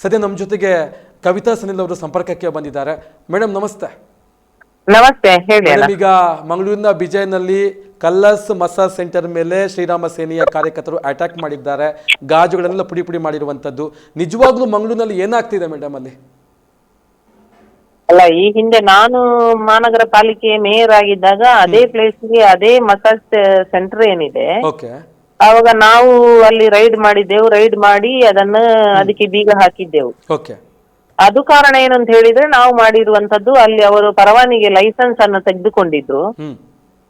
ಸದ್ಯ ನಮ್ಮ ಜೊತೆಗೆ ಕವಿತಾ ಸನಿಲ್ ಅವರು ಸಂಪರ್ಕಕ್ಕೆ ಬಂದಿದ್ದಾರೆ. ಮೇಡಮ್ ನಮಸ್ತೆ. ನಮಸ್ತೆ ಹೇಳಿ ಮೇಡಮ್ ಈಗ ಮಂಗಳೂರಿನ ಬಿಜಯನಲ್ಲಿ ಕಲ್ಲಸ್ ಮಸಾಜ್ ಸೆಂಟರ್ ಮೇಲೆ ಶ್ರೀರಾಮ ಸೇನೆಯ ಕಾರ್ಯಕರ್ತರು ಅಟ್ಯಾಕ್ ಮಾಡಿದ್ದಾರೆ. ಗಾಜುಗಳನ್ನೆಲ್ಲ ಪುಡಿ ಪುಡಿ ಮಾಡಿರುವಂತದ್ದು ನಿಜವಾಗ್ಲೂ ಮಂಗಳೂರಿನಲ್ಲಿ ಏನಾಗ್ತಿದೆ ಮೇಡಮ್ ಅಲ್ಲಿ? ಅಲ್ಲ ಈ ಹಿಂದೆ ನಾನು ಮಹಾನಗರ ಪಾಲಿಕೆ ಮೇಯರ್ ಆಗಿದ್ದಾಗ ಅದೇ ಪ್ಲೇಸ್ಗೆ ಅದೇ ಮಸಾಜ್ ಸೆಂಟರ್ ಏನಿದೆ. ಓಕೆ. ಅವಾಗ ನಾವು ಅಲ್ಲಿ ರೈಡ್ ಮಾಡಿದ್ದೆವು ರೈಡ್ ಮಾಡಿ ಅದನ್ನ ಅದಕ್ಕೆ ಬೀಗ ಹಾಕಿದ್ದೆವು. ಓಕೆ. ಅದು ಕಾರಣ ಏನಂತ ಹೇಳಿದ್ರೆ ನಾವು ಮಾಡಿರುವಂತದ್ದು ಅಲ್ಲಿ ಅವರು ಪರವಾನಿಗೆ ಲೈಸೆನ್ಸ್ ಅನ್ನ ತೆಗೆದುಕೊಂಡಿದ್ರು. ಹ್ಮ್.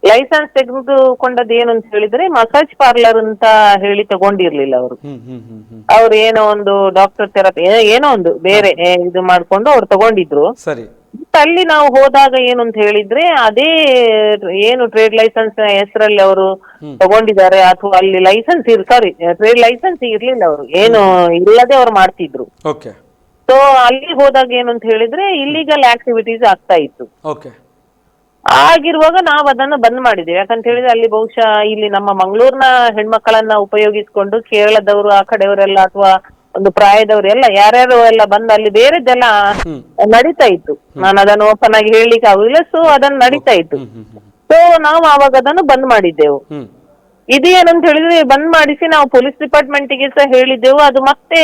ಲೈಸೆನ್ಸ್ ತೆಗೆದುಕೊಂಡದ್ದು ಏನು ಅಂತ ಹೇಳಿದ್ರೆ ಮಸಾಜ್ ಪಾರ್ಲರ್ ಅಂತ ಹೇಳಿ ತಗೊಂಡಿರ್ಲಿಲ್ಲ ಅವರು. ಹ್ಮ್ ಹ್ಮ್ ಹ್ಮ್ ಹ್ಮ್. ಅವ್ರು ಏನೋ ಒಂದು ಡಾಕ್ಟರ್ ಥೆರಪಿ ಏನೋ ಒಂದು ಬೇರೆ ಏ, ಇದು ಮಾಡ್ಕೊಂಡು ಅವ್ರು ತಗೊಂಡಿದ್ರು. ಸರಿ. ಅಲ್ಲಿ ನಾವು ಹೋದಾಗ ಏನು ಅಂತ ಹೇಳಿದ್ರೆ ಅದೇ ಏನು ಟ್ರೇಡ್ ಲೈಸೆನ್ಸ್ ಹೆಸರಲ್ಲಿ ಅವರು ತಗೊಂಡಿದ್ದಾರೆ ಅಥವಾ ಅಲ್ಲಿ ಲೈಸೆನ್ಸ್ ಇರ್ ಸಾರಿ ಟ್ರೇಡ್ ಲೈಸೆನ್ಸ್ ಇರ್ಲಿಲ್ಲ ಅವರು. ಏನು ಇಲ್ಲದೆ ಅವ್ರು ಮಾಡ್ತಿದ್ರು. ಸೊ ಅಲ್ಲಿ ಹೋದಾಗ ಏನು ಅಂತ ಹೇಳಿದ್ರೆ ಇಲ್ಲಿಗಲ್ ಆಕ್ಟಿವಿಟೀಸ್ ಆಗ್ತಾ ಇತ್ತು. ಆಗಿರುವಾಗ ನಾವು ಅದನ್ನ ಬಂದ್ ಮಾಡಿದ್ದೇವೆ. ಯಾಕಂತ ಹೇಳಿದ್ರೆ ಅಲ್ಲಿ ಬಹುಶಃ ಇಲ್ಲಿ ನಮ್ಮ ಮಂಗಳೂರಿನ ಹೆಣ್ಮಕ್ಕಳನ್ನ ಉಪಯೋಗಿಸಿಕೊಂಡು ಕೇರಳದವರು ಆ ಕಡೆಯವರೆಲ್ಲ ಅಥವಾ ಒಂದು ಪ್ರಾಯದವರೆಲ್ಲ ಯಾರ್ಯಾರು ಎಲ್ಲ ಬಂದು ಅಲ್ಲಿ ಬೇರೆದೆಲ್ಲ ನಡೀತಾ ಇತ್ತು. ನಾನು ಅದನ್ನು ಓಪನ್ ಆಗಿ ಹೇಳಲಿಕ್ಕೆ ಆಗುದಿಲ್ಲ ಸೊ ಅದನ್ನು ನಡೀತಾ ಇತ್ತು. ಸೊ ನಾವು ಆವಾಗ ಅದನ್ನು ಬಂದ್ ಮಾಡಿದ್ದೆವು. ಇದೇನಂತ ಇದು ಏನಂತ ಹೇಳಿದ್ರೆ ಬಂದ್ ಮಾಡಿಸಿ ನಾವು ಪೊಲೀಸ್ ಡಿಪಾರ್ಟ್ಮೆಂಟ್ಗೆ ಸಹ ಹೇಳಿದ್ದೆವು. ಅದು ಮತ್ತೆ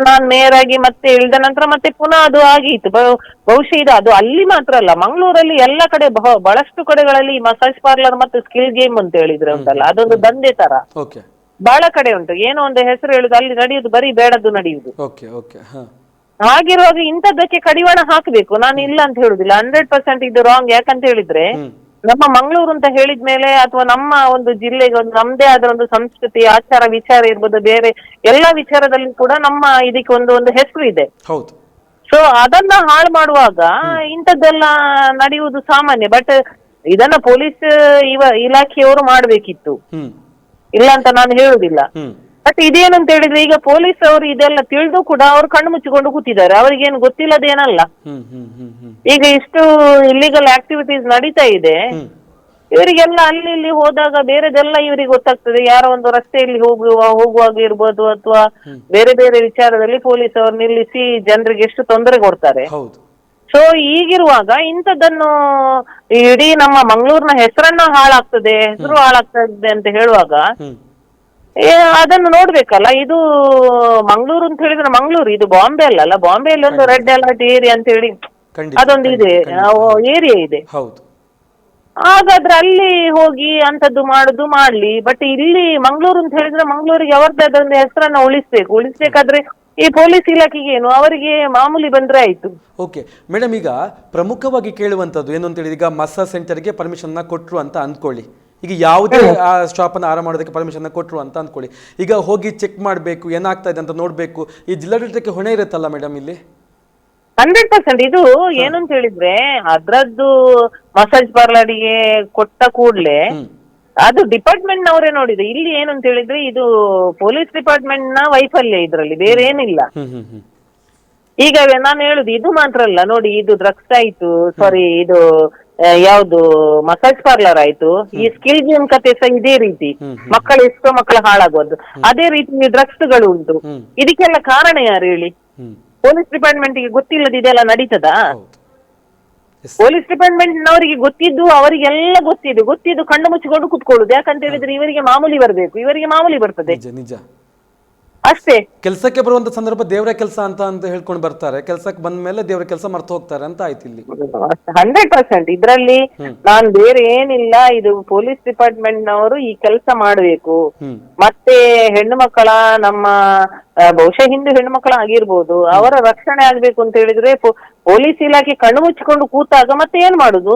ನಾನ್ ಮೇಯರ್ ಆಗಿ ಮತ್ತೆ ಇಳಿದ ನಂತರ ಮತ್ತೆ ಪುನಃ ಅದು ಆಗಿತ್ತು. ಬಹು- ಬಹುಶಃ ಇದು ಅದು ಅಲ್ಲಿ ಮಾತ್ರ ಅಲ್ಲ ಮಂಗಳೂರಲ್ಲಿ ಎಲ್ಲ ಕಡೆ ಬಹ- ಬಹಳಷ್ಟು ಕಡೆಗಳಲ್ಲಿ ಮಸಾಜ್ ಪಾರ್ಲರ್ ಮತ್ತೆ ಸ್ಕಿಲ್ ಗೇಮ್ ಅಂತ ಹೇಳಿದ್ರೆ ಉಂಟಲ್ಲ ಅದೊಂದು ದಂಧೆ ತರ. ಬಹಳ ಕಡೆ ಉಂಟು. ಏನೋ ಒಂದು ಹೆಸರು ಹೇಳುದು ಅಲ್ಲಿ ನಡೆಯುದು ಬರೀ ಬೇಡದ್ದು ನಡೆಯುದು. ಓಕೆ ಓಕೆ ಹಾ. ಹಾಗಿರುವಾಗ ಇಂಥದ್ದಕ್ಕೆ ಕಡಿವಾಣ ಹಾಕಬೇಕು. ನಾನು ಇಲ್ಲ ಅಂತ ಹೇಳುದಿಲ್ಲ. ಹಂಡ್ರೆಡ್ ಪರ್ಸೆಂಟ್ ಇದು ರಾಂಗ್ ಯಾಕಂತ ಹೇಳಿದ್ರೆ ನಮ್ಮ ಮಂಗಳೂರು ಅಂತ ಹೇಳಿದ್ಮೇಲೆ ಅಥವಾ ನಮ್ಮ ಒಂದು ಜಿಲ್ಲೆಗೆ ಒಂದು ನಮ್ದೇ ಆದ ಒಂದು ಸಂಸ್ಕೃತಿ ಆಚಾರ ವಿಚಾರ ಇರ್ಬೋದು ಬೇರೆ ಎಲ್ಲಾ ವಿಚಾರದಲ್ಲಿ ಕೂಡ ನಮ್ಮ ಇದಕ್ಕೆ ಒಂದು ಒಂದು ಹೆಸರು ಇದೆ. ಹೌದು. ಸೊ ಅದನ್ನ ಹಾಳು ಮಾಡುವಾಗ ಇಂಥದ್ದೆಲ್ಲ ನಡೆಯುವುದು ಸಾಮಾನ್ಯ. ಬಟ್ ಇದನ್ನ ಪೊಲೀಸ್ ಇವ ಇಲಾಖೆಯವರು ಮಾಡ್ಬೇಕಿತ್ತು. ಇಲ್ಲ ಅಂತ ನಾನು ಹೇಳುದಿಲ್ಲ ಬಟ್ ಇದೇನಂತ ಹೇಳಿದ್ರೆ ಈಗ ಪೊಲೀಸ್ ಅವರು ಇದೆಲ್ಲ ತಿಳಿದು ಕೂಡ ಅವ್ರು ಕಣ್ಣು ಮುಚ್ಚಿಕೊಂಡು ಕೂತಿದ್ದಾರೆ. ಅವ್ರಿಗೇನು ಗೊತ್ತಿಲ್ಲದೇನಲ್ಲ. ಈಗ ಇಷ್ಟು ಇಲ್ಲಿಗಲ್ ಆಕ್ಟಿವಿಟೀಸ್ ನಡೀತಾ ಇದೆ. ಇವರಿಗೆಲ್ಲ ಅಲ್ಲಿ ಇಲ್ಲಿ ಹೋದಾಗ ಬೇರೆದೆಲ್ಲ ಇವರಿಗೆ ಗೊತ್ತಾಗ್ತದೆ. ಯಾರೋ ಒಂದು ರಸ್ತೆಯಲ್ಲಿ ಹೋಗುವ ಹೋಗುವಾಗ ಇರ್ಬೋದು ಅಥವಾ ಬೇರೆ ಬೇರೆ ವಿಚಾರದಲ್ಲಿ ಪೊಲೀಸ್ ಅವರು ನಿಲ್ಲಿಸಿ ಜನರಿಗೆ ಎಷ್ಟು ತೊಂದರೆ ಕೊಡ್ತಾರೆ. ಸೊ ಈಗಿರುವಾಗ ಇಂಥದ್ದನ್ನು ಇಡೀ ನಮ್ಮ ಮಂಗಳೂರಿನ ಹೆಸರನ್ನ ಹಾಳಾಗ್ತದೆ ಹೆಸರು ಹಾಳಾಗ್ತದೆ ಅಂತ ಹೇಳುವಾಗ ಏ, ಅದನ್ನು ನೋಡ್ಬೇಕಲ್ಲ ಇದು ಮಂಗಳೂರು ಅಂತ ಹೇಳಿದ್ರೆ ಮಂಗಳೂರು ಇದು ಬಾಂಬೆ ಅಲ್ಲ ಬಾಂಬೆ ಬಾಂಬೆಯಲ್ಲಿ ಒಂದು ರೆಡ್ ಅಲರ್ಟ್ ಏರಿಯಾ ಅಂತ ಹೇಳಿ ಖಂಡಿತ ಅದೊಂದು ಇದೆ. ಏರಿಯಾ ಇದೆ. ಹೌದು. ಹಾಗಾದ್ರೆ ಅಲ್ಲಿ ಹೋಗಿ ಅಂತದ್ದು ಮಾಡುದು ಮಾಡ್ಲಿ ಬಟ್ ಇಲ್ಲಿ ಮಂಗಳೂರು ಅಂತ ಹೇಳಿದ್ರೆ ಮಂಗಳೂರಿಗೆ ಅವರದೇ ಅದೊಂದು ಹೆಸರನ್ನ ಉಳಿಸ್ಬೇಕು. ಉಳಿಸ್ಬೇಕಾದ್ರೆ ಈ ಪೊಲೀಸ್ ಇಲಾಖೆಗೆ ಏನು ಅವರಿಗೆ ಮಾಮೂಲಿ ಬಂದ್ರೆ ಆಯ್ತು. ಓಕೆ ಮೇಡಮ್ ಈಗ ಪ್ರಮುಖವಾಗಿ ಕೇಳುವಂತದ್ದು ಏನು ಅಂತ ಈಗ ಮಸಾಜ್ ಸೆಂಟರ್ಗೆ ಪರ್ಮಿಷನ್ನ ಕೊಟ್ಟರು ಅಂತ ಅಂದ್ಕೊಳ್ಳಿ. ಈಗ ಯಾವುದೇ ಆ ಅನ್ನ ಆರಾಮ ಮಾಡೋದಕ್ಕೆ ಪರ್ಮಿಷನ್ನ ಕೊಟ್ಟರು ಅಂತ ಅಂದ್ಕೊಳ್ಳಿ. ಈಗ ಹೋಗಿ ಚೆಕ್ ಮಾಡಬೇಕು ಏನಾಗ್ತಾ ಇದೆ ಅಂತ ನೋಡಬೇಕು ಈ ಜಿಲ್ಲಾಡಳಿತಕ್ಕೆ ಹೊಣೆ ಇರುತ್ತಲ್ಲ ಮೇಡಮ್ ಇಲ್ಲಿ? Hundred percent. ಇದು ಏನಂತ ಹೇಳಿದ್ರೆ ಅದ್ರದ್ದು ಮಸಾಜ್ ಪಾರ್ಲರ್ಗೆ ಕೊಟ್ಟ ಕೂಡ್ಲೆ ಅದು ಡಿಪಾರ್ಟ್ಮೆಂಟ್ ನವರೇ ನೋಡಿದ್ರು. ಇಲ್ಲಿ ಏನು ಅಂತ ಹೇಳಿದ್ರೆ ಇದು ಪೊಲೀಸ್ ಡಿಪಾರ್ಟ್ಮೆಂಟ್ನ ವೈಫಲ್ಯ ಇದ್ರಲ್ಲಿ ಬೇರೆ ಏನಿಲ್ಲ. ಈಗ ನಾನು ಹೇಳುದು ಇದು ಮಾತ್ರ ಅಲ್ಲ ನೋಡಿ ಇದು ಡ್ರಗ್ಸ್ ಆಯ್ತು ಸಾರಿ ಇದು ಯಾವ್ದು ಮಸಾಜ್ ಪಾರ್ಲರ್ ಆಯ್ತು ಈ ಸ್ಕಿಲ್ ಗೇಮ್ ಕತೆ ಸಹ ಇದೇ ರೀತಿ. ಮಕ್ಕಳು ಎಷ್ಟೋ ಮಕ್ಕಳು ಹಾಳಾಗೋದು. ಅದೇ ರೀತಿ ಡ್ರಗ್ಸ್ಗಳು ಉಂಟು. ಇದಕ್ಕೆಲ್ಲ ಕಾರಣ ಯಾರು ಹೇಳಿ? ಪೊಲೀಸ್ ಡಿಪಾರ್ಟ್ಮೆಂಟ್ಗೆ ಗೊತ್ತಿಲ್ಲದ ಇದೆಲ್ಲ ನಡೀತದಾ ಪೊಲೀಸ್ ಡಿಪಾರ್ಟ್ಮೆಂಟ್ ನವರಿಗೆ ಗೊತ್ತಿದ್ದು ಅವರಿಗೆಲ್ಲ ಗೊತ್ತಿದ್ದು ಗೊತ್ತಿದ್ದು ಕಣ್ಣು ಮುಚ್ಚಿಕೊಂಡು ಕುತ್ಕೊಳ್ಳುದು. ಯಾಕಂತ ಹೇಳಿದ್ರೆ ಇವರಿಗೆ ಮಾಮೂಲಿ ಬರಬೇಕು. ಇವರಿಗೆ ಮಾಮೂಲಿ ಬರ್ತದೆ. ನಿಜ ನಿಜ. ಅಷ್ಟೇ. ಕೆಲಸಕ್ಕೆ ಬರುವಂತ ಸಂದರ್ಭ ದೇವರ ಕೆಲಸ ಅಂತ ಅಂತ ಹೇಳ್ಕೊಂಡು ಬರ್ತಾರೆ. ಕೆಲಸಕ್ಕೆ ಬಂದ ಮೇಲೆ ದೇವರ ಕೆಲಸ ಮರ್ತು ಹೋಗ್ತಾರೆ ಅಂತ ಆಯ್ತು ಇಲ್ಲಿ. ಹಂಡ್ರೆಡ್ ಪರ್ಸೆಂಟ್ ಇದ್ರಲ್ಲಿ ನಾನ್ ಬೇರೆ ಏನಿಲ್ಲ ಇದು ಪೊಲೀಸ್ ಡಿಪಾರ್ಟ್ಮೆಂಟ್ ನವರು ಈ ಕೆಲಸ ಮಾಡಬೇಕು. ಮತ್ತೆ ಹೆಣ್ಣು ಮಕ್ಕಳ ನಮ್ಮ ಬಹುಶಃ ಹಿಂದೂ ಹೆಣ್ಣು ಮಕ್ಕಳ ಆಗಿರ್ಬೋದು ಅವರ ರಕ್ಷಣೆ ಆಗ್ಬೇಕು ಅಂತ ಹೇಳಿದ್ರೆ ಪೊಲೀಸ್ ಇಲಾಖೆ ಕಣ್ಣು ಮುಚ್ಚಿಕೊಂಡು ಕೂತಾಗ ಮತ್ತೆ ಏನ್ ಮಾಡುದು?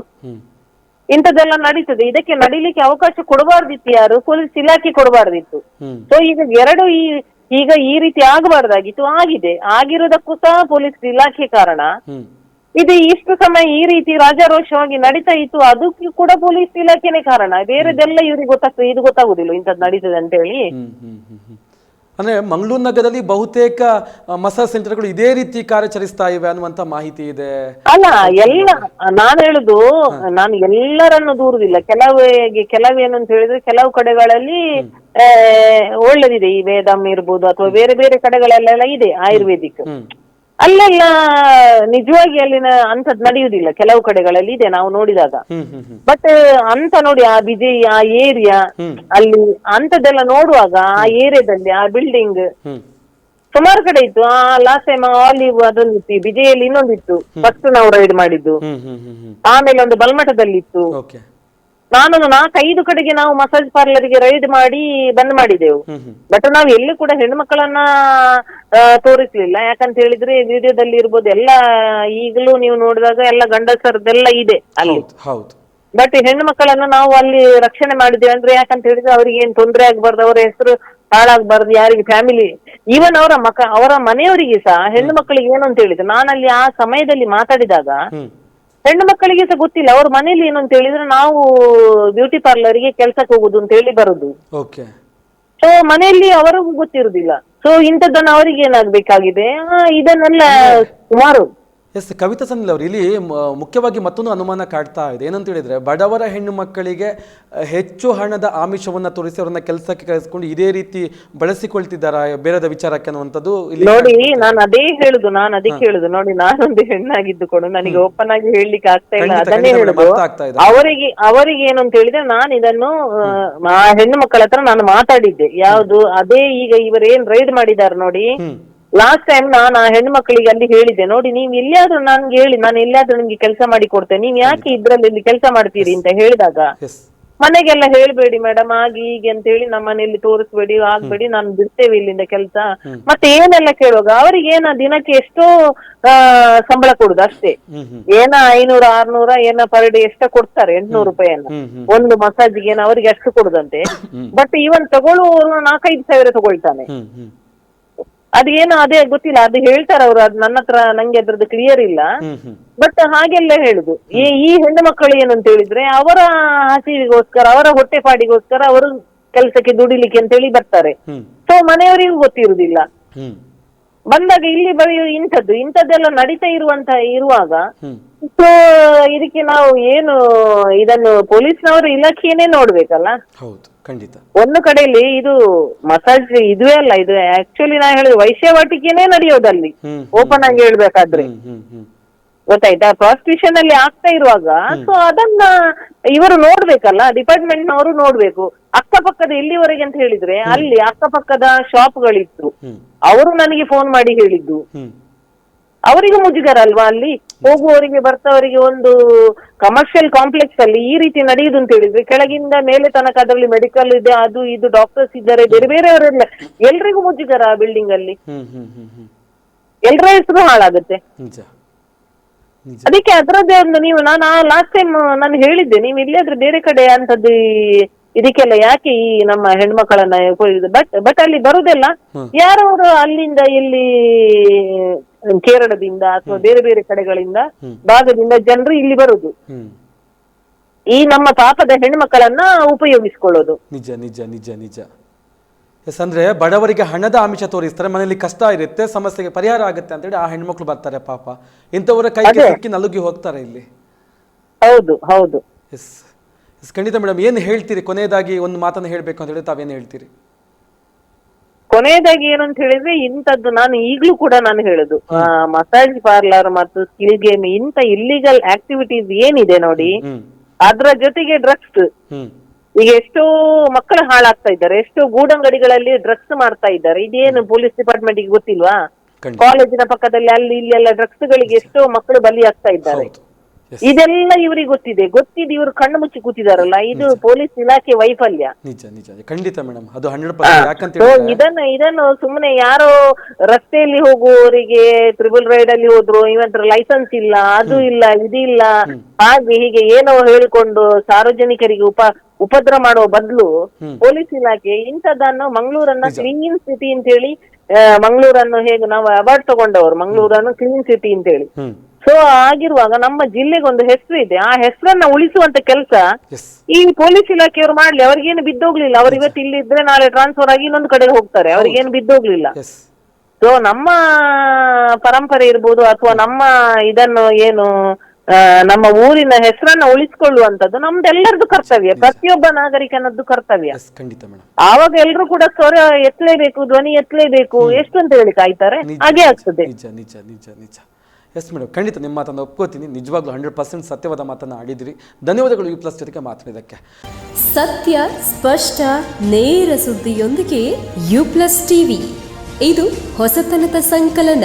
ಇಂಥದ್ದೆಲ್ಲ ನಡೀತದೆ. ಇದಕ್ಕೆ ನಡೀಲಿಕ್ಕೆ ಅವಕಾಶ ಕೊಡಬಾರ್ದಿತ್ತು ಯಾರು? ಪೊಲೀಸ್ ಇಲಾಖೆ ಕೊಡಬಾರ್ದಿತ್ತು. ಸೊ ಈಗ ಎರಡು ಈ ಈಗ ಈ ರೀತಿ ಆಗಬಾರ್ದಾಗಿತ್ತು ಆಗಿದೆ. ಆಗಿರೋದಕ್ಕೂ ಸಹ ಪೊಲೀಸ್ ಇಲಾಖೆ ಕಾರಣ. ಇದು ಇಷ್ಟು ಸಮಯ ಈ ರೀತಿ ರಾಜಾರೋಷವಾಗಿ ನಡೀತಾ ಇತ್ತು ಅದಕ್ಕೂ ಕೂಡ ಪೊಲೀಸ್ ಇಲಾಖೆನೇ ಕಾರಣ. ಬೇರೆದೆಲ್ಲ ಇವ್ರಿಗೆ ಗೊತ್ತಾಗ್ತದೆ ಇದು ಗೊತ್ತಾಗುದಿಲ್ಲ ಇಂಥದ್ದು ನಡೀತದೆ ಅಂತ ಹೇಳಿ ಅಂದ್ರೆ ಮಂಗಳೂರು ನಗರದಲ್ಲಿ ಬಹುತೇಕ ಮಸಾಜ್ ಸೆಂಟರ್ಗಳು ಇದೇ ರೀತಿ ಕಾರ್ಯಾಚರಿಸ್ತಾ ಇವೆ ಅನ್ನುವಂತ ಮಾಹಿತಿ ಇದೆ. ಅಲ್ಲ ಎಲ್ಲ ನಾನು ಹೇಳುದು ನಾನು ಎಲ್ಲರನ್ನು ದೂರುದಿಲ್ಲ. ಕೆಲವೇ ಕೆಲವೇನು ಅಂತ ಹೇಳಿದ್ರೆ ಕೆಲವು ಕಡೆಗಳಲ್ಲಿ ಒಳ್ಳೆದಿದೆ. ಈ ವೇದಂ ಇರ್ಬೋದು ಅಥವಾ ಬೇರೆ ಬೇರೆ ಕಡೆಗಳಲ್ಲೆಲ್ಲ ಇದೆ ಆಯುರ್ವೇದಿಕ್. ಅಲ್ಲೆಲ್ಲ ನಿಜವಾಗಿ ಅಲ್ಲಿನ ಅಂಥದ್ ನಡೆಯುವುದಿಲ್ಲ. ಕೆಲವು ಕಡೆಗಳಲ್ಲಿ ಇದೆ ನಾವು ನೋಡಿದಾಗ. ಬಟ್ ಅಂತ ನೋಡಿ ಆ ವಿಜಯ್ ಆ ಏರಿಯಾ ಅಲ್ಲಿ ಅಂಥದ್ದೆಲ್ಲ ನೋಡುವಾಗ ಆ ಏರಿಯಾದಲ್ಲಿ ಆ ಬಿಲ್ಡಿಂಗ್ ಸುಮಾರು ಕಡೆ ಇತ್ತು. ಆ ಲಾಸ್ಟ್ ಟೈಮ್ ಆಲಿವ್ ಅದೊಂದು ಇತ್ತು ಬಿಜೆಯಲ್ಲಿ ಇನ್ನೊಂದಿತ್ತು. ಫಸ್ಟ್ ನಾವು ರೈಡ್ ಮಾಡಿದ್ದು. ಆಮೇಲೆ ಒಂದು ಬಲ್ಮಠದಲ್ಲಿ ಇತ್ತು ನಾನೊಂದು ನಾಲ್ಕೈದು ಕಡೆಗೆ ನಾವು ಮಸಾಜ್ ಪಾರ್ಲರ್ಗೆ ರೈಡ್ ಮಾಡಿ ಬಂದ್ ಮಾಡಿದೆವು. ಬಟ್ ನಾವು ಎಲ್ಲಿ ಕೂಡ ಹೆಣ್ಮಕ್ಕಳನ್ನ ತೋರಿಸ್ಲಿಲ್ಲ. ಯಾಕಂತ ಹೇಳಿದ್ರೆ ವಿಡಿಯೋದಲ್ಲಿ ಇರ್ಬೋದು ಎಲ್ಲ ಈಗಲೂ ನೀವು ನೋಡಿದಾಗ ಎಲ್ಲ ಗಂಡಸರದೆಲ್ಲ ಇದೆ ಅಲ್ಲಿ. ಬಟ್ ಹೆಣ್ಣು ಮಕ್ಕಳನ್ನ ನಾವು ಅಲ್ಲಿ ರಕ್ಷಣೆ ಮಾಡಿದ್ದೇವೆ. ಅಂದ್ರೆ ಯಾಕಂತ ಹೇಳಿದ್ರೆ ಅವ್ರಿಗೆ ಏನ್ ತೊಂದರೆ ಆಗ್ಬಾರ್ದು ಅವರ ಹೆಸರು ಹಾಳಾಗ್ಬಾರ್ದು ಯಾರಿಗೆ ಫ್ಯಾಮಿಲಿ ಈವನ್ ಅವರ ಮಕ ಅವರ ಮನೆಯವರಿಗೆ ಸಹ ಹೆಣ್ಣು ಮಕ್ಕಳಿಗೆ ಏನು ಅಂತ ಹೇಳಿದ್ರೆ ನಾನಲ್ಲಿ ಆ ಸಮಯದಲ್ಲಿ ಮಾತಾಡಿದಾಗ ಹೆಣ್ಣು ಮಕ್ಕಳಿಗೆ ಸಹ ಗೊತ್ತಿಲ್ಲ. ಅವ್ರ ಮನೇಲಿ ಏನು ಅಂತ ಹೇಳಿದ್ರೆ ನಾವು ಬ್ಯೂಟಿ ಪಾರ್ಲರ್ಗೆ ಕೆಲ್ಸಕ್ಕೆ ಹೋಗುದು ಅಂತ ಹೇಳಿ ಬರುದು. ಓಕೆ ಸೊ ಮನೆಯಲ್ಲಿ ಅವರಿಗೂ ಗೊತ್ತಿರುದಿಲ್ಲ. ಸೊ ಇಂಥದ್ದನ್ನ ಅವರಿಗೆ ಏನಾಗ್ಬೇಕಾಗಿದೆ? ಆ, ಇದನ್ನೆಲ್ಲ ಸುಮಾರು. ಎಸ್ ಕವಿತಾ ಸಂದಿಲ್ ಅವರು ಇಲ್ಲಿ ಮುಖ್ಯವಾಗಿ ಮತ್ತೊಂದು ಅನುಮಾನ ಕಾಡ್ತಾ ಇದೆ. ಏನಂತ ಹೇಳಿದ್ರೆ ಬಡವರ ಹೆಣ್ಣು ಮಕ್ಕಳಿಗೆ ಹೆಚ್ಚು ಹಣದ ಆಮಿಷವನ್ನ ತೋರಿಸಿ ಅವರನ್ನ ಕೆಲಸಕ್ಕೆ ಕಳಿಸ್ಕೊಂಡು ಇದೇ ರೀತಿ ಬಳಸಿಕೊಳ್ತಿದ್ದಾರಾ ಬೇರೆದ ವಿಚಾರಕ್ಕೆ ಅನ್ನುವಂಥದ್ದು ಇಲ್ಲಿ ನೋಡಿ ನಾನು ಅದೇ ಹೇಳುದು ನಾನು ಅದಕ್ಕೆ ಹೇಳುದು ನೋಡಿ ನಾನೊಂದು ಹೆಣ್ಣಾಗಿದ್ದುಕೊಂಡು ನನಗೆ ಓಪನ್ ಆಗಿ ಹೇಳಲಿಕ್ಕೆ ಆಗ್ತಾ ಇಲ್ಲ ಅದನ್ನೇ ಹೇಳುದು. ಅವರಿಗೆ ಅವರಿಗೆ ಏನು ಅಂತ ಹೇಳಿದ್ರೆ ನಾನು ಇದನ್ನು ಹೆಣ್ಣು ಮಕ್ಕಳ ಹತ್ರ ನಾನು ಮಾತಾಡಿದ್ದೆ. ಯಾವುದು ಅದೇ ಈಗ ಇವರೇನ್ ರೈಡ್ ಮಾಡಿದ್ದಾರೆ ನೋಡಿ ಲಾಸ್ಟ್ ಟೈಮ್ ನಾನು ಆ ಹೆಣ್ಣು ಮಕ್ಕಳಿಗೆ ಅಲ್ಲಿ ಹೇಳಿದೆ ನೋಡಿ ನೀವು ಎಲ್ಲಿಯಾದ್ರೂ ನನ್ಗೆ ಹೇಳಿ ನಾನು ಎಲ್ಲಿಯಾದ್ರೂ ನಿಮ್ಗೆ ಕೆಲಸ ಮಾಡಿ ಕೊಡ್ತೇನೆ. ನೀವು ಯಾಕೆ ಇದ್ರಲ್ಲಿ ಇಲ್ಲಿ ಕೆಲಸ ಮಾಡ್ತೀರಿ ಅಂತ ಹೇಳಿದಾಗ ಮನೆಗೆಲ್ಲ ಹೇಳ್ಬೇಡಿ ಮೇಡಮ್ ಆಗಿ ಹೀಗೆ ಅಂತ ಹೇಳಿ ನಮ್ಮ ಮನೆಯಲ್ಲಿ ತೋರಿಸ್ಬೇಡಿ ಆಗ್ಬೇಡಿ ನಾನು ಬಿಡ್ತೇವೆ ಇಲ್ಲಿಂದ ಕೆಲಸ. ಮತ್ತೆ ಏನೆಲ್ಲ ಕೇಳುವಾಗ ಅವರಿಗೆ ಏನ ದಿನಕ್ಕೆ ಎಷ್ಟೋ ಸಂಬಳ ಕೊಡುದು ಅಷ್ಟೇ. ಏನ ಐನೂರ ಆರ್ನೂರ ಏನ ಪರ್ ಡೇ ಎಷ್ಟ ಕೊಡ್ತಾರೆ ಎಂಟ್ನೂರು ರೂಪಾಯಿಯನ್ನ. ಒಂದು ಮಸಾಜ್ಗೆ ಏನ ಅವರಿಗೆ ಅಷ್ಟು ಕೊಡುದಂತೆ. ಬಟ್ ಇವನ್ ತಗೊಳ್ಳುವವರು ನಾಲ್ಕೈದು ಸಾವಿರ ತಗೊಳ್ತಾನೆ. ಅದೇನು ಅದೇ ಗೊತ್ತಿಲ್ಲ ಅದು ಹೇಳ್ತಾರೆ ಅವ್ರು ಅದು ನನ್ನ ಹತ್ರ ನಂಗೆ ಅದ್ರದ್ದು ಕ್ಲಿಯರ್ ಇಲ್ಲ. ಬಟ್ ಹಾಗೆಲ್ಲ ಹೇಳುದು. ಈ ಈ ಹೆಣ್ಣು ಮಕ್ಕಳು ಏನು ಅಂತ ಹೇಳಿದ್ರೆ ಅವರ ಹಸಿವಿಗೋಸ್ಕರ ಅವರ ಹೊಟ್ಟೆಪಾಡಿಗೋಸ್ಕರ ಅವರು ಕೆಲಸಕ್ಕೆ ದುಡಿಲಿಕ್ಕೆ ಅಂತ ಹೇಳಿ ಬರ್ತಾರೆ ಸೊ ಮನೆಯವರಿಗೂ ಗೊತ್ತಿರುದಿಲ್ಲ ಬಂದಾಗ ಇಲ್ಲಿ ಬರೆಯೋ ಇಂಥದ್ದು ಇಂಥದ್ದೆಲ್ಲ ನಡೀತಾ ಇರುವಂತ ಇರುವಾಗ ಸೊ ಇದಕ್ಕೆ ನಾವು ಏನು ಇದನ್ನು ಪೊಲೀಸ್ನವರು ಇಲಾಖೆಯೇ ನೋಡ್ಬೇಕಲ್ಲ? ಹೌದು. ಖಂಡಿತ. ಒಂದು ಕಡೆಯಲ್ಲಿ ಇದು ಮಸಾಜ್ ಇದುವೇ ಅಲ್ಲ ಇದು ಆಕ್ಚುಲಿ ನಾ ಹೇಳಿದ ವೈಶ್ಯವಾಟಿಕೆನೇ ನಡೆಯೋದಲ್ಲಿ ಓಪನ್ ಆಗಿ ಹೇಳ್ಬೇಕಾದ್ರೆ. ಗೊತ್ತಾಯ್ತಾ? ಪ್ರಾಸ್ಟ್ಯೂಷನ್ ಅಲ್ಲಿ ಆಗ್ತಾ ಇರುವಾಗ ಸೊ ಅದನ್ನ ಇವರು ನೋಡ್ಬೇಕಲ್ಲ ಡಿಪಾರ್ಟ್ಮೆಂಟ್ ನವರು ನೋಡ್ಬೇಕು. ಅಕ್ಕಪಕ್ಕದ ಇಲ್ಲಿವರೆಗೆ ಅಂತ ಹೇಳಿದ್ರೆ ಅಲ್ಲಿ ಅಕ್ಕಪಕ್ಕದ ಶಾಪ್ ಗಳಿತ್ತು. ಅವರು ನನಗೆ ಫೋನ್ ಮಾಡಿ ಹೇಳಿದ್ದು. ಅವರಿಗೂ ಮುಜುಗರ ಅಲ್ವಾ ಅಲ್ಲಿ? ಹೋಗುವವರಿಗೆ ಬರ್ತವರಿಗೆ ಒಂದು ಕಮರ್ಷಿಯಲ್ ಕಾಂಪ್ಲೆಕ್ಸ್ ಅಲ್ಲಿ ಈ ರೀತಿ ನಡೆಯುದು ಅಂತ ಹೇಳಿದ್ರೆ ಕೆಳಗಿಂದ ಮೇಲೆ ತನಕ ಅದರಲ್ಲಿ ಮೆಡಿಕಲ್ ಇದೆ ಅದು ಇದು ಡಾಕ್ಟರ್ಸ್ ಇದ್ದಾರೆ ಬೇರೆ ಬೇರೆಯವರೆಲ್ಲ ಎಲ್ರಿಗೂ ಮುಜುಗರ ಆ ಬಿಲ್ಡಿಂಗ್ ಅಲ್ಲಿ. ಎಲ್ರ ಹೆಸರು ಹಾಳಾಗುತ್ತೆ. ಅದಕ್ಕೆ ಅದರದ್ದೇ ಒಂದು ನೀವು ನಾನು ಲಾಸ್ಟ್ ಟೈಮ್ ನಾನು ಹೇಳಿದ್ದೆ ನೀವು ಇಲ್ಲಿ ಬೇರೆ ಕಡೆ ಅಂತದ್ದು ಇದಕ್ಕೆಲ್ಲ ಯಾಕೆ ಈ ನಮ್ಮ ಹೆಣ್ಮಕ್ಕಳನ್ನ ಬಟ್ ಬಟ್ ಅಲ್ಲಿ ಬರುದಿಲ್ಲ. ಯಾರವರು ಅಲ್ಲಿಂದ ಇಲ್ಲಿ ಕೇರಳದಿಂದ ಅಥವಾ ಬೇರೆ ಬೇರೆ ಕಡೆಗಳಿಂದ ಭಾಗದಿಂದ ಜನರು ಇಲ್ಲಿ ಬರುದು. ಈ ನಮ್ಮ ಪಾಪದ ಹೆಣ್ಮಕ್ಕಳನ್ನ ಉಪಯೋಗಿಸ್ಕೊಳ್ಳೋದು. ನಿಜ ನಿಜ ನಿಜ ನಿಜ. ಎಸ್ ಅಂದ್ರೆ ಬಡವರಿಗೆ ಹಣದ ಆಮಿಷ ತೋರಿಸ್ತಾರೆ ಮನೆಯಲ್ಲಿ ಕಷ್ಟ ಇರುತ್ತೆ ಸಮಸ್ಯೆಗೆ ಪರಿಹಾರ ಆಗುತ್ತೆ ಅಂತ ಹೇಳಿ ಆ ಹೆಣ್ಮಕ್ಳು ಬರ್ತಾರೆ ಪಾಪ. ಇಂಥವರ ಕೈಗೆ ಸಿಕ್ಕಿ ನಲುಗಿ ಹೋಗ್ತಾರೆ ಇಲ್ಲಿ. ಹೌದು ಹೌದು. ಎಸ್. ಖಂಡಿತ ಮೇಡಮ್ ಏನು ಹೇಳ್ತೀರಿ? ಕೊನೆಯದಾಗಿ ಒಂದು ಮಾತನ್ನು ಹೇಳಬೇಕು ಅಂತ ಹೇಳಿ ತಾವೇನು ಹೇಳ್ತೀರಿ? ಕೊನೆಯದಾಗಿ ಏನಂತ ಹೇಳಿದ್ರೆ ಇಂಥದ್ದು ನಾನು ಈಗ್ಲೂ ಕೂಡ ನಾನು ಹೇಳುದು. ಮಸಾಜ್ ಪಾರ್ಲರ್ ಮತ್ತು ಸ್ಕಿಲ್ ಗೇಮ್ ಇಂಥ ಇಲ್ಲಿಗಲ್ ಆಕ್ಟಿವಿಟೀಸ್ ಏನಿದೆ ನೋಡಿ ಅದರ ಜೊತೆಗೆ ಡ್ರಗ್ಸ್ ಈಗ ಎಷ್ಟೋ ಮಕ್ಕಳು ಹಾಳಾಗ್ತಾ ಇದ್ದಾರೆ ಎಷ್ಟೋ ಗೂಡಂಗಡಿಗಳಲ್ಲಿ ಡ್ರಗ್ಸ್ ಮಾಡ್ತಾ ಇದ್ದಾರೆ. ಇದೇನು ಪೊಲೀಸ್ ಡಿಪಾರ್ಟ್ಮೆಂಟ್ ಗೊತ್ತಿಲ್ವಾ? ಕಾಲೇಜಿನ ಪಕ್ಕದಲ್ಲಿ ಅಲ್ಲಿ ಇಲ್ಲಿ ಎಲ್ಲ ಡ್ರಗ್ಸ್ ಗಳಿಗೆ ಎಷ್ಟೋ ಮಕ್ಕಳು ಬಲಿಯಾಗ್ತಾ ಇದ್ದಾರೆ. ಇದೆಲ್ಲ ಇವರಿಗೆ ಗೊತ್ತಿದೆ. ಗೊತ್ತಿದೆ ಇವರು ಕಣ್ಣು ಮುಚ್ಚಿ ಕೂತಿದಾರಲ್ಲ. ಇದು ಪೊಲೀಸ್ ಇಲಾಖೆ ವೈಫಲ್ಯ. ನಿಜ ನಿಜ. ಖಂಡಿತ ಮೇಡಮ್ ಅದು ಹಂಡ್ರೆಡ್ ಪರ್ಸೆಂಟ್ ಯಾಕಂತ ಇದನ್ನು ಇದನ್ನು ಸುಮ್ಮನೆ ಯಾರೋ ರಸ್ತೆಯಲ್ಲಿ ಹೋಗುವವರಿಗೆ ತ್ರಿಬಲ್ ರೈಡ್ ಅಲ್ಲಿ ಹೋದ್ರು ಇವಂತರ ಲೈಸೆನ್ಸ್ ಇಲ್ಲ ಅದು ಇಲ್ಲ ಇದಿಲ್ಲ ಹಾಗೆ ಹೀಗೆ ಏನೋ ಹೇಳಿಕೊಂಡು ಸಾರ್ವಜನಿಕರಿಗೆ ಉಪ ಉಪದ್ರ ಮಾಡುವ ಬದಲು ಪೊಲೀಸ್ ಇಲಾಖೆ ಇಂಥದ್ದನ್ನು ಮಂಗಳೂರನ್ನ ಕ್ಲೀನ್ ಸಿಟಿ ಅಂತ ಹೇಳಿ ಮಂಗಳೂರನ್ನು ಹೇಗೆ ನಾವು ಅವಾರ್ಡ್ ತಗೊಂಡವರು ಮಂಗಳೂರನ್ನು ಕ್ಲೀನ್ ಸಿಟಿ ಅಂತ ಹೇಳಿ ಸೊ ಆಗಿರುವಾಗ ನಮ್ಮ ಜಿಲ್ಲೆಗೆ ಒಂದು ಹೆಸರು ಇದೆ. ಆ ಹೆಸರನ್ನ ಉಳಿಸುವಂತ ಕೆಲಸ ಎಸ್ ಈ ಪೊಲೀಸ್ ಇಲಾಖೆಯವರು ಮಾಡ್ಲಿ. ಅವ್ರಿಗೇನು ಬಿದ್ದೋಗ್ಲಿಲ್ಲ. ಅವ್ರು ಇವತ್ತು ಇಲ್ಲಿ ಇದ್ರೆ ನಾಳೆ ಟ್ರಾನ್ಸ್ಫರ್ ಆಗಿ ಇನ್ನೊಂದು ಕಡೆ ಹೋಗ್ತಾರೆ. ಅವ್ರಿಗೇನು ಬಿದ್ದೋಗ್ಲಿಲ್ಲ. ಎಸ್ ಸೊ ನಮ್ಮ ಪರಂಪರೆ ಇರ್ಬೋದು ಅಥವಾ ನಮ್ಮ ಇದನ್ನು ಏನು ಆ, ನಮ್ಮ ಊರಿನ ಹೆಸರನ್ನ ಉಳಿಸಿಕೊಳ್ಳುವಂತದ್ದು ನಮ್ದೆಲ್ಲರದ್ದು ಕರ್ತವ್ಯ. ಪ್ರತಿಯೊಬ್ಬ ನಾಗರಿಕನದ್ದು ಕರ್ತವ್ಯ. ಎಸ್ ಖಂಡಿತ ಮೇಡಮ್ ಆವಾಗ ಎಲ್ರು ಕೂಡ ಸ್ವರ ಎತ್ತಲೇಬೇಕು ಧ್ವನಿ ಎತ್ತಲೇಬೇಕು ಎಷ್ಟು ಅಂತ ಹೇಳಿ ಕಾಯ್ತಾರೆ? ಹಾಗೆ ಆಗ್ತದೆ. ನಿಜ ನಿಜ ನಿಜ ನಿಜ. ಎಸ್ ಮೇಡಮ್ ಖಂಡಿತ ನಿಮ್ಮ ಮಾತನ್ನು ಒಪ್ಕೋತೀನಿ. ನಿಜವಾಗ್ಲೂ ಹಂಡ್ರೆಡ್ ಪರ್ಸೆಂಟ್ ಸತ್ಯವಾದ ಮಾತನ್ನು ಆಡಿದಿರಿ ಧನ್ಯವಾದಗಳು ಯು ಪ್ಲಸ್ ಜೊತೆಗೆ ಮಾತನಾಡಿದ್ದಕ್ಕೆ. ಸತ್ಯ, ಸ್ಪಷ್ಟ, ನೇರ ಸುದ್ದಿಯೊಂದಿಗೆ ಯು ಪ್ಲಸ್ ಟಿವಿ ಇದು ಹೊಸತನದ ಸಂಕಲನ.